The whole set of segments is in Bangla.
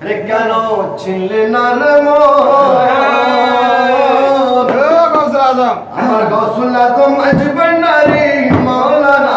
রে কেন ছিনলে না রে আমার গসুল আজম আজবেন নারী মৌলানা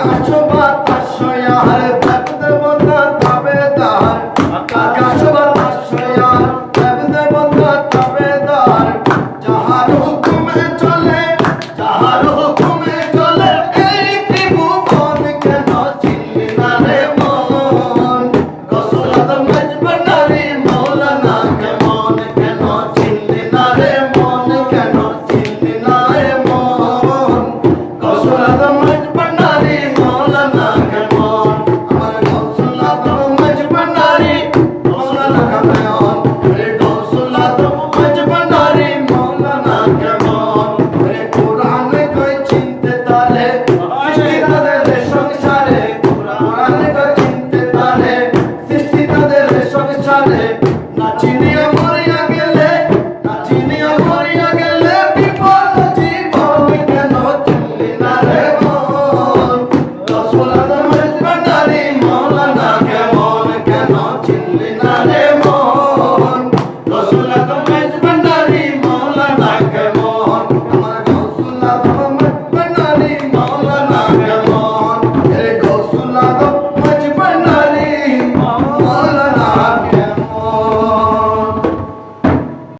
Cardio! 감사합니다.